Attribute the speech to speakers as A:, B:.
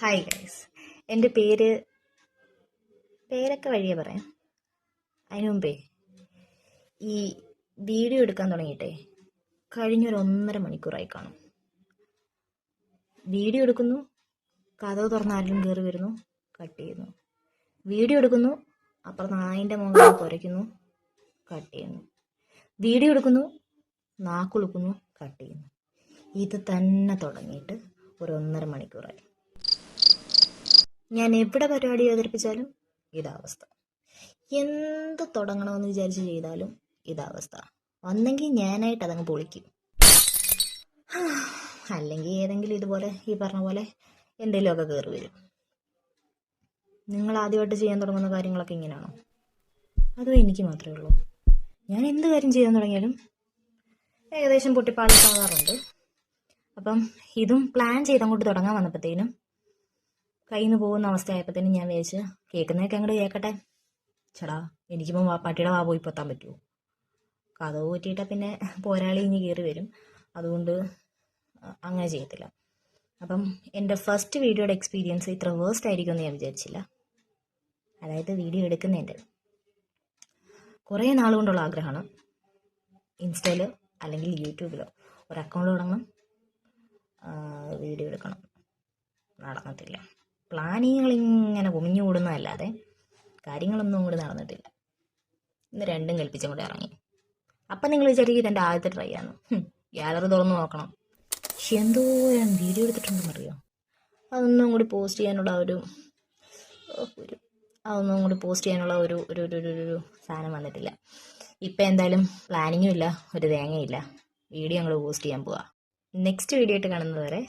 A: Hi guys എന്റെ പേര് പേരൊക്കെ വഴിയേ പറയാം. അതിനു മുമ്പേ ഈ വീഡിയോ എടുക്കാൻ തുടങ്ങിയിട്ടേ കഴിഞ്ഞൊരു ഒന്നര മണിക്കൂറായി കാണും. വീഡിയോ എടുക്കുന്നു കഥവ് തുറന്ന് ആരെങ്കിലും കയറി വരുന്നു കട്ട് ചെയ്യുന്നു. വീഡിയോ എടുക്കുന്നു അപ്പുറത്ത് നായിന്റെ മുകളിൽ കുരയ്ക്കുന്നു കട്ട് ചെയ്യുന്നു. വീഡിയോ എടുക്കുന്നു നാക്കുളുക്കുന്നു കട്ട് ചെയ്യുന്നു. ഇത് തന്നെ തുടങ്ങിയിട്ട് ഒരു ഒന്നര മണിക്കൂറായി. ഞാൻ എവിടെ പരിപാടി അവതരിപ്പിച്ചാലും ഇതാവസ്ഥ എന്ത് തുടങ്ങണമെന്ന് വിചാരിച്ച് ചെയ്താലും ഇതാവസ്ഥ വന്നെങ്കിൽ ഞാനായിട്ട് അതങ്ങ് പൊളിക്കും. അല്ലെങ്കിൽ ഏതെങ്കിലും ഇതുപോലെ ഈ പറഞ്ഞ പോലെ എന്തെങ്കിലുമൊക്കെ കയറി വരും. നിങ്ങൾ ആദ്യമായിട്ട് ചെയ്യാൻ തുടങ്ങുന്ന കാര്യങ്ങളൊക്കെ ഇങ്ങനെയാണോ? അതോ എനിക്ക് മാത്രമേ ഉള്ളൂ? ഞാൻ എന്ത് കാര്യം ചെയ്യാൻ തുടങ്ങിയാലും ഏകദേശം പൊട്ടിപ്പാളിക്കാവാറുണ്ട് അപ്പം ഇതും പ്ലാൻ ചെയ്ത് അങ്ങോട്ട് തുടങ്ങാൻ വന്നപ്പോഴത്തേനും കയ്യിൽ പോകുന്ന തന്നെ ഞാൻ വിചാരിച്ച് കേൾക്കുന്നതൊക്കെ അങ്ങോട്ട് കേൾക്കട്ടെ ചേടാ എനിക്കിപ്പം പട്ടിയുടെ വാ പോയി പൊത്താൻ പറ്റുമോ കഥവ് പറ്റിയിട്ടാൽ പിന്നെ പോരാളി ഇനി കയറി വരും. അതുകൊണ്ട് അങ്ങനെ ചെയ്യത്തില്ല. അപ്പം എന്റെ ഫസ്റ്റ് വീഡിയോയുടെ എക്സ്പീരിയൻസ് ഇത്ര വേസ്റ്റ് ആയിരിക്കുമെന്ന് ഞാൻ വിചാരിച്ചില്ല. അതായത് വീഡിയോ എടുക്കുന്നതിന്റെ. കുറേ നാളുകൊണ്ടുള്ള ആഗ്രഹമാണ്. ഇൻസ്റ്റയിൽ അല്ലെങ്കിൽ യൂട്യൂബിലോ ഒരു അക്കൗണ്ട് തുടങ്ങണം. വീഡിയോ എടുക്കണം. നടന്നിട്ടില്ല പ്ലാനിങ്ങുകൾ ഇങ്ങനെ കുമിഞ്ഞു കൂടുന്നതല്ലാതെ കാര്യങ്ങളൊന്നും അങ്ങോട്ട് നടന്നിട്ടില്ല. ഇന്ന് രണ്ടും കൽപ്പിച്ചും കൂടെ ഇറങ്ങി. അപ്പം നിങ്ങൾ വിചാരിക്കും ഇതെന്റെ ആദ്യത്തെ ട്രൈ ആണ് ഗ്യാലറി തുറന്നു നോക്കണം. പക്ഷെ എന്തോരം വീഡിയോ എടുത്തിട്ടുണ്ടെന്ന് അറിയോ? അതൊന്നും കൂടി പോസ്റ്റ് ചെയ്യാനുള്ള ഒരു ഒരു അതൊന്നും കൂടി പോസ്റ്റ് ചെയ്യാനുള്ള ഒരു ഒരു ഒരു ഒരു സാധനം വന്നിട്ടില്ല. ഇപ്പം എന്തായാലും പ്ലാനിങ്ങും ഇല്ല ഒരു തേങ്ങയില്ല വീഡിയോ ഞങ്ങൾ പോസ്റ്റ് ചെയ്യാൻ പോവാ. നെക്സ്റ്റ് വീഡിയോ ആയിട്ട് കാണുന്നത് വരെ